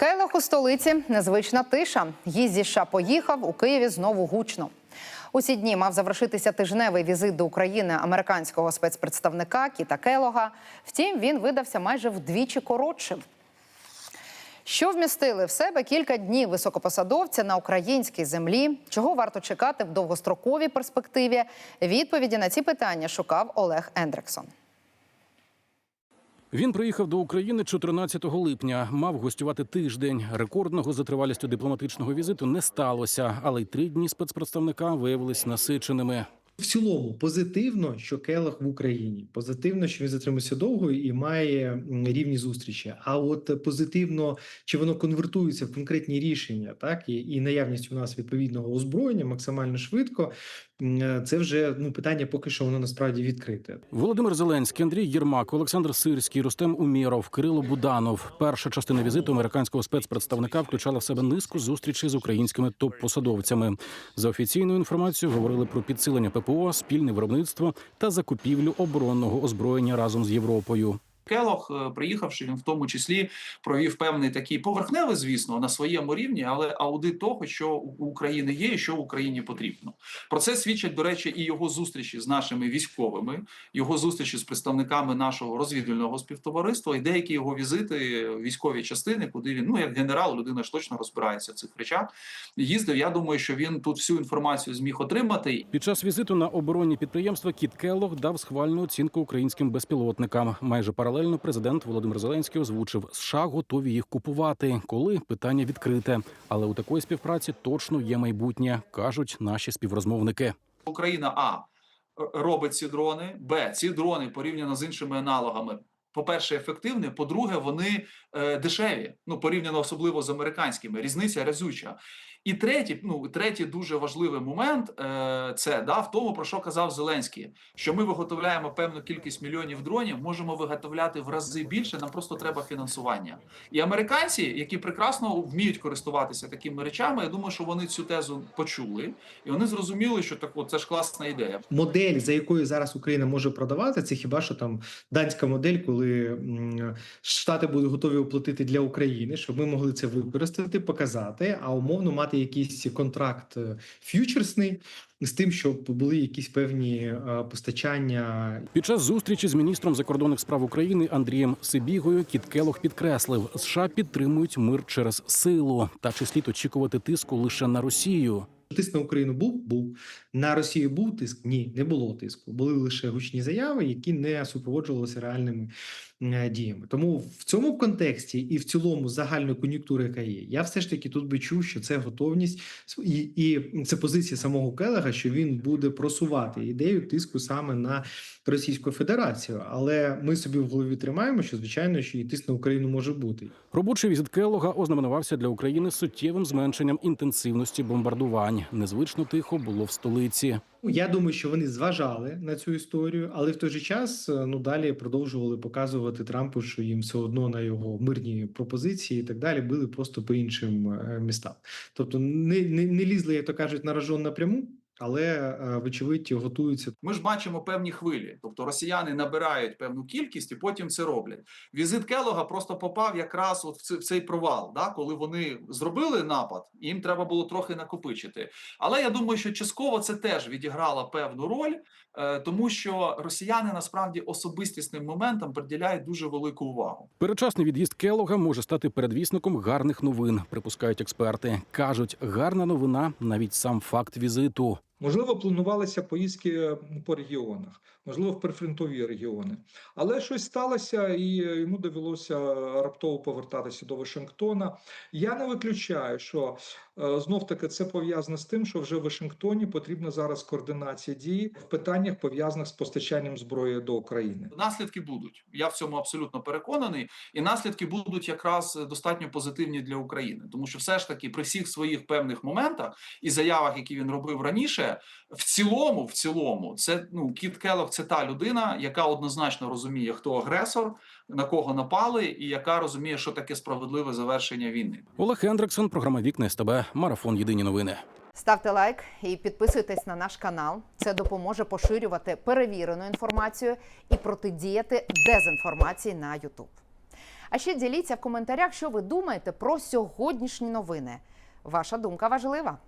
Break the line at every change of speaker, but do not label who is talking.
Келох у столиці незвична тиша. Їзд зі США поїхав у Києві знову гучно. У ці дні мав завершитися тижневий візит до України американського спецпредставника Кіта Келога. Втім, він видався майже вдвічі коротшим. Що вмістили в себе кілька днів високопосадовця на українській землі? Чого варто чекати в довгостроковій перспективі? Відповіді на ці питання шукав Олег Ендрексон.
Він приїхав до України 14 липня. Мав гостювати тиждень. Рекордного за тривалістю дипломатичного візиту не сталося, але й три дні спецпредставника виявились насиченими.
В цілому позитивно, що Келах в Україні. Позитивно, що він затримався довго і має рівні зустрічі. А от позитивно, чи воно конвертується в конкретні рішення, так і, і наявність у нас відповідного озброєння максимально швидко. Це вже ну питання, поки що воно насправді відкрите.
Володимир Зеленський, Андрій Єрмак, Олександр Сирський, Рустем Умєров, Кирило Буданов. Перша частина візиту американського спецпредставника включала в себе низку зустрічей з українськими топ-посадовцями. За офіційною інформацією говорили про підсилення ППО, спільне виробництво та закупівлю оборонного озброєння разом з Європою.
Келох, е, приїхавши, він в тому числі провів певний такий поверхневий, звісно, на своєму рівні, але аудит того, що у України є і що Україні потрібно. Про це свідчать, до речі, і його зустрічі з нашими військовими, його зустрічі з представниками нашого розвідувального співтовариства, і деякі його візити військові частини, куди він, ну як генерал, людина ж точно розбирається в цих речах. Їздив. Я думаю, що він тут всю інформацію зміг отримати.
Під час візиту на оборонні підприємства Кіт Келлог дав схвальну оцінку українським безпілотникам. Майже паралельно президент Володимир Зеленський озвучив, США готові їх купувати, коли питання відкрите. Але у такої співпраці точно є майбутнє, кажуть наші співрозмовники.
Україна А робить ці дрони, Б ці дрони порівняно з іншими аналогами. По-перше, ефективні, по-друге, вони е, дешеві. Ну порівняно особливо з американськими. Різниця разюча. І третій, ну третій дуже важливий момент е, це да в тому, про що казав Зеленський, що ми виготовляємо певну кількість мільйонів дронів, можемо виготовляти в рази більше. Нам просто треба фінансування. І американці, які прекрасно вміють користуватися такими речами, я думаю, що вони цю тезу почули, і вони зрозуміли, що так, от, це ж класна ідея.
Модель, за якою зараз Україна може продавати, це хіба що там данська модель, коли Штати будуть готові оплатити для України, щоб ми могли це використати, показати, а умовно мати якийсь контракт е, ф'ючерсний з тим, щоб були якісь певні е, постачання
Під час зустрічі з міністром закордонних справ України Андрієм Сибігою Кіт Келлог підкреслив, США підтримують мир через силу та чи слід очікувати тиску лише на Росію.
Тиск на Україну був, був на Росію був тиск. Ні, не було тиску. Були лише гучні заяви, які не супроводжувалися реальними діями. Тому в цьому контексті і в цілому загальної кон'юнктури, яка є, я все ж таки тут би чув, що це готовність і, і це позиція самого Келега, що він буде просувати ідею тиску саме на Російську Федерацію. Але ми собі в голові тримаємо, що звичайно, що і тиск на Україну може бути.
Робочий візит Келлога ознаменувався для України суттєвим зменшенням інтенсивності бомбардувань. Незвично тихо було в столиці.
Ну, Я думаю, що вони зважали на цю історію, але в той же час е, ну далі продовжували показувати Трампу, що їм все одно на його мирні пропозиції і так далі били просто по іншим е, містам. Тобто не, не, не лізли, як то кажуть, на рожон напряму, але е, вочевидь готуються.
Ми ж бачимо певні хвилі, тобто росіяни набирають певну кількість і потім це роблять. Візит Келога просто попав якраз от в цей, провал, да, коли вони зробили напад, і їм треба було трохи накопичити. Але я думаю, що частково це теж відіграло певну роль, е, тому що росіяни насправді особистісним моментам приділяють дуже велику увагу.
Передчасний від'їзд Келлога може стати передвісником гарних новин, припускають експерти. кажуть, гарна новина навіть сам факт візиту.
Можливо, планувалися поїздки по регіонах, можливо, в прифронтові регіони. Але щось сталося, і йому довелося раптово повертатися до Вашингтона. Я не виключаю, що е, знов таки це пов'язано з тим, що вже в Вашингтоні потрібна зараз координація дій в питаннях пов'язаних з постачанням зброї до України.
Наслідки будуть. Я в цьому абсолютно переконаний, і наслідки будуть якраз достатньо позитивні для України, тому що все ж таки при всіх своїх певних моментах і заявах, які він робив раніше, в цілому, в цілому, це ну Кіт Келлог – це та людина, яка однозначно розуміє, хто агресор, на кого напали, і яка розуміє, що таке справедливе завершення війни.
Олег Хендриксон, програма Вікна СТБ, марафон Єдині новини.
Ставте лайк і підписуйтесь на наш канал. Це допоможе поширювати перевірену інформацію і протидіяти дезінформації на YouTube. А ще діліться в коментарях, що ви думаєте про сьогоднішні новини. Ваша думка важлива.